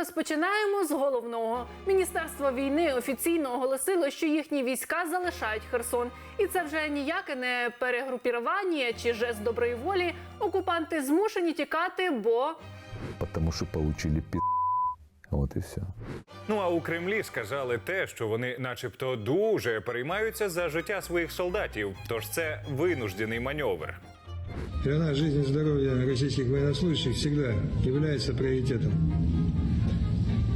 Розпочинаємо з головного. Міністерство війни офіційно оголосило, що їхні війська залишають Херсон, і це вже ніяке не перегрупірування чи жест доброї волі. Окупанти змушені тікати, бо потому что получили пи***. Вот и все. Ну а у Кремлі сказали те, що вони, начебто, дуже переймаються за життя своїх солдатів. Тож це винуждений маневр. Страна, жизнь и здоровье российских военнослужащих всегда является приоритетом.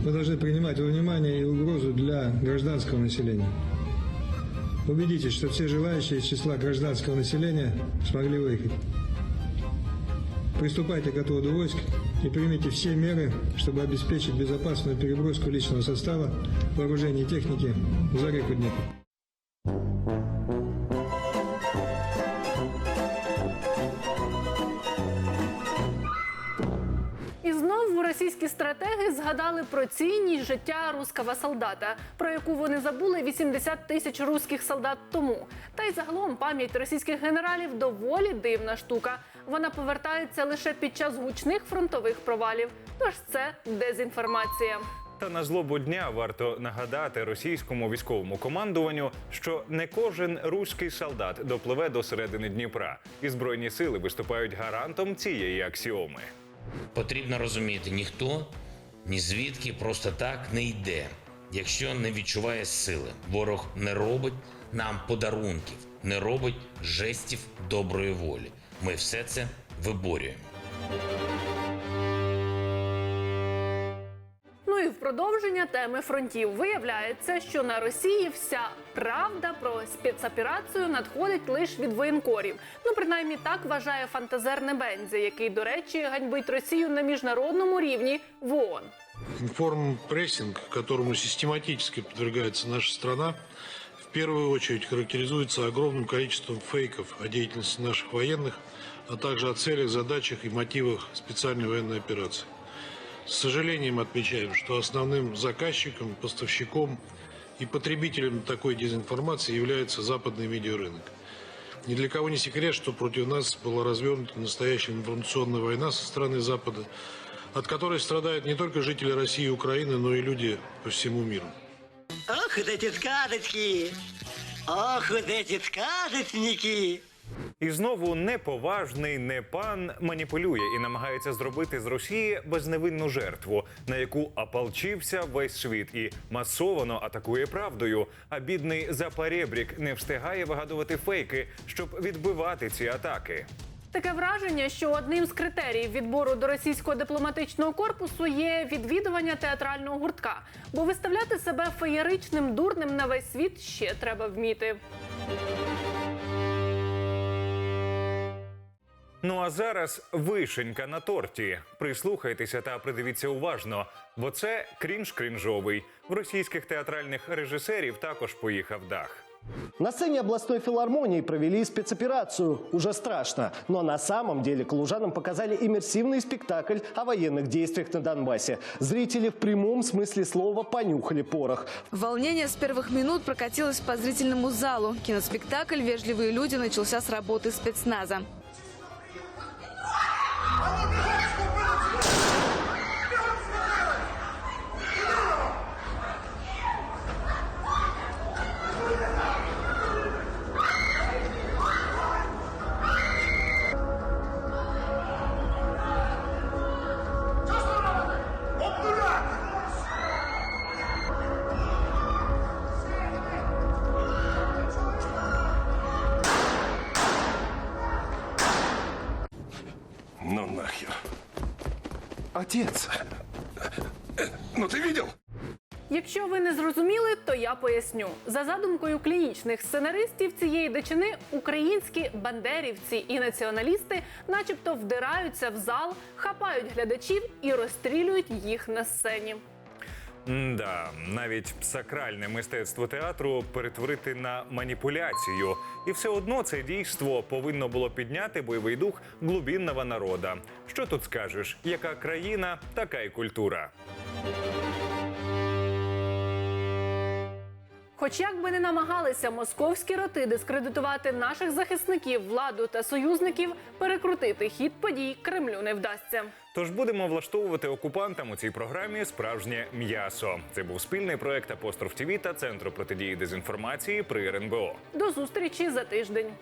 Мы должны принимать во внимание и угрозу для гражданского населения. Убедитесь, что все желающие из числа гражданского населения смогли выехать. Приступайте к отводу войск и примите все меры, чтобы обеспечить безопасную переброску личного состава, вооружения и техники за реку Днепр. Знову російські стратеги згадали про цінність життя руского солдата, про яку вони забули 80 тисяч руських солдат тому. Та й загалом пам'ять російських генералів доволі дивна штука. Вона повертається лише під час гучних фронтових провалів. Тож це дезінформація. Та на злобу дня варто нагадати російському військовому командуванню, що не кожен руський солдат допливе до середини Дніпра, і збройні сили виступають гарантом цієї аксіоми. Потрібно розуміти, ніхто ні звідки просто так не йде, якщо не відчуває сили. Ворог не робить нам подарунків, не робить жестів доброї волі. Ми все це виборюємо. Продовження теми фронтів виявляється, що на Росії вся правда про спецоперацію надходить лише від воєнкорів. Ну принаймні так вважає фантазер Небензя, який, до речі, ганьбить Росію на міжнародному рівні в ООН. Информпрессинг, которому систематически подвергается наша страна, в первую очередь характеризуется огромным количеством фейков о деятельности наших военных, а также о целях, задачах и мотивах специальной военной операции. С сожалением отмечаем, что основным заказчиком, поставщиком и потребителем такой дезинформации является западный медиарынок. Ни для кого не секрет, что против нас была развернута настоящая информационная война со стороны Запада, от которой страдают не только жители России и Украины, но и люди по всему миру. Ох, вот эти сказочки! Ох, вот эти сказочники! І знову неповажний не пан маніпулює і намагається зробити з Росії безневинну жертву, на яку ополчився весь світ і масовано атакує правдою. А бідний Запорєбрік не встигає вигадувати фейки, щоб відбивати ці атаки. Таке враження, що одним з критеріїв відбору до російського дипломатичного корпусу є відвідування театрального гуртка, бо виставляти себе феєричним дурним на весь світ ще треба вміти. Ну а зараз вишенька на торті. Прислухайтеся та придивіться уважно, бо це крінж крінжовий. В російських театральних режисерів також поїхав дах. На сцене областной филармонии провели спецоперацию. Уже страшно. Но на самом деле калужанам показали иммерсивный спектакль о военных действиях на Донбассе. Зрители в прямом смысле слова понюхали порох. Волнение с первых минут прокатилось по зрительному залу. Киноспектакль «Вежливые люди» начался с работы спецназа. I'm a man! Ну нахер. Отец. Ну ты видел? Якщо ви не зрозуміли, то я поясню. За задумкою клінічних сценаристів цієї дичини українські бандерівці і націоналісти, начебто, вдираються в зал, хапають глядачів і розстрілюють їх на сцені. Да, навіть сакральне мистецтво театру перетворити на маніпуляцію, і все одно це дійство повинно було підняти бойовий дух глубінного народа. Що тут скажеш? Яка країна, така й культура. Хоч як би не намагалися московські роти дискредитувати наших захисників, владу та союзників, перекрутити хід подій Кремлю не вдасться. Тож будемо влаштовувати окупантам у цій програмі справжнє м'ясо. Це був спільний проект Апостроф ТВ та Центру протидії дезінформації при РНБО. До зустрічі за тиждень.